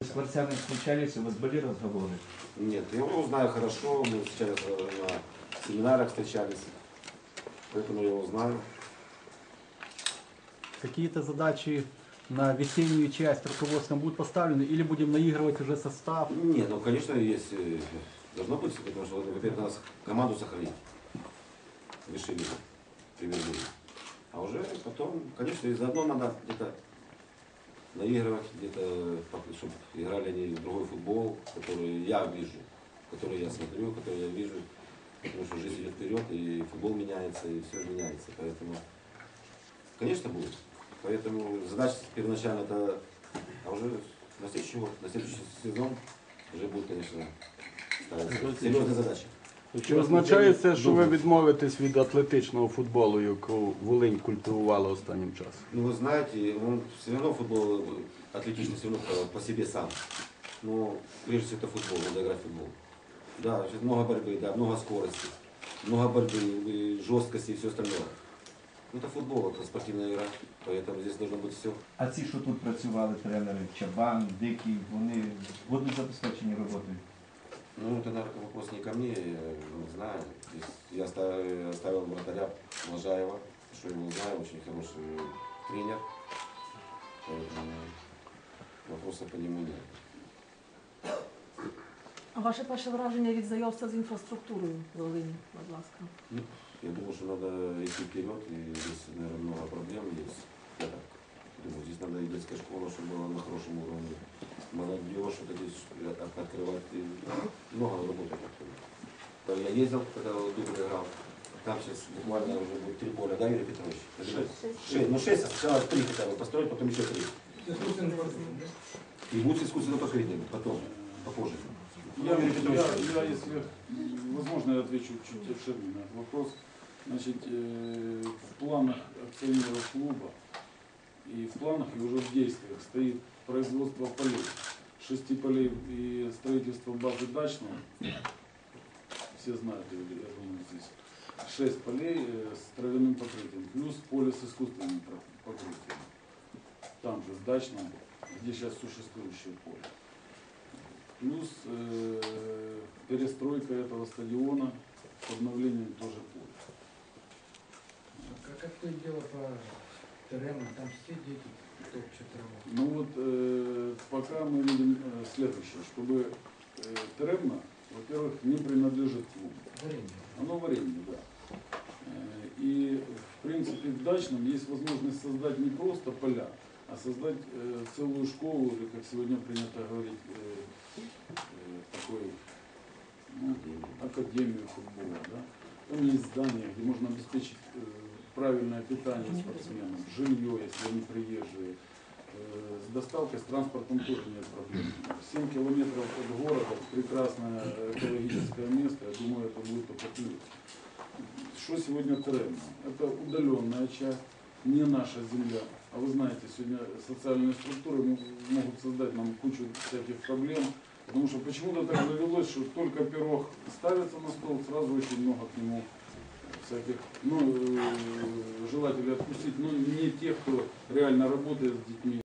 С Кварцяном встречались, у вас были разговоры? Нет, я его знаю хорошо, мы встречались э, на семинарах встречались, поэтому я его знаю. Какие-то задачи на весеннюю часть руководством будут поставлены или будем наигрывать уже состав? Нет, ну конечно есть, э, должно быть, потому что, во-первых, нас команду сохранить. Решили, привезли. А уже потом, конечно, и заодно надо где-то наигрывать, где-то, чтобы играли они в другой футбол, который я вижу, который я смотрю, который я вижу. Потому что жизнь идет вперед, и футбол меняется, и все меняется. Поэтому, конечно, будет. Поэтому задача первоначально это, а уже на следующий год, на следующий сезон вже буде, конечно, серйозні задачі. Чи означає це, що ви відмовитесь від атлетичного футболу, яку Волинь культивувала останнім часом? Ну, вы знаете, он все равно футбол э, атлетичный, все равно по, по себе сам. Но прежде всего это футбол, надо играть в футбол. Да, сейчас много борьбы, да, много скорости, много борьбы, и жесткости и все остальное. Ну, это футбол, это спортивная игра, поэтому здесь должно быть все. А ці, що тут працювали тренери, Чабан, Дикий, вони будуть забезпечені роботою? Ну, это, наверное, вопрос не ко мне, я не знаю. Здесь я оставил, оставил вратаря Можаева, что его знаю, очень хороший тренер. Поэтому вопросов по нему нет. А ваше перше враження від знайомства з інфраструктурою в Волині, будь ласка? Ну, Я думаю, что надо идти вперед, и здесь, наверное, много проблем есть. Я так думаю, здесь надо и детская школа, чтобы была на хорошем уровне. Вот здесь от- открывать. И много работы. Я ездил, когда вот Дубль играл. Там сейчас буквально уже будет три поля, да, Юрий Петрович? Шесть. Ну, шесть, а сначала три хотя бы построить, потом еще три. И будет искусственно покрытие потом, попозже. Я, Юрий я, я, если возможно, я отвечу чуть обширнее на этот вопрос. Значит, э, в планах акционеров клуба и в планах и уже в действиях стоит производство полей. Шести полей и строительство базы дачного. Все знают, я думаю, здесь. Шесть полей э, с травяным покрытием, плюс поле с искусственным покрытием. Там же, с дачным, где сейчас существующее поле. Плюс э, перестройка этого стадиона с обновлением тоже поля. Как обстоит дело по террену? Там все дети топчут траву. Ну вот э, пока мы видим э, следующее, чтобы э, Теремна, во-первых, не принадлежит клубу. Варенье. Оно в аренде, да. Э, И в принципе в дачном есть возможность создать не просто поля, а создать э, целую школу, или как сегодня принято говорить, э, э, такой ну, академию футбола. Да? Там есть здания, где можно обеспечить э, правильное питание спортсменам, жилье, если они приезжие. Э, С доставкой, с транспортом тоже нет проблем. 7 километров от города, прекрасное экологическое место, я думаю, это будет только плюс. Что сегодня Терема? Это удаленная часть, не наша земля. А вы знаете, сегодня социальные структуры могут создать нам кучу всяких проблем. Потому что почему-то так завелось, что только пирог ставится на стол, сразу очень много к нему всяких, ну, э, желателей отпустить, но не тех, кто реально работает с детьми.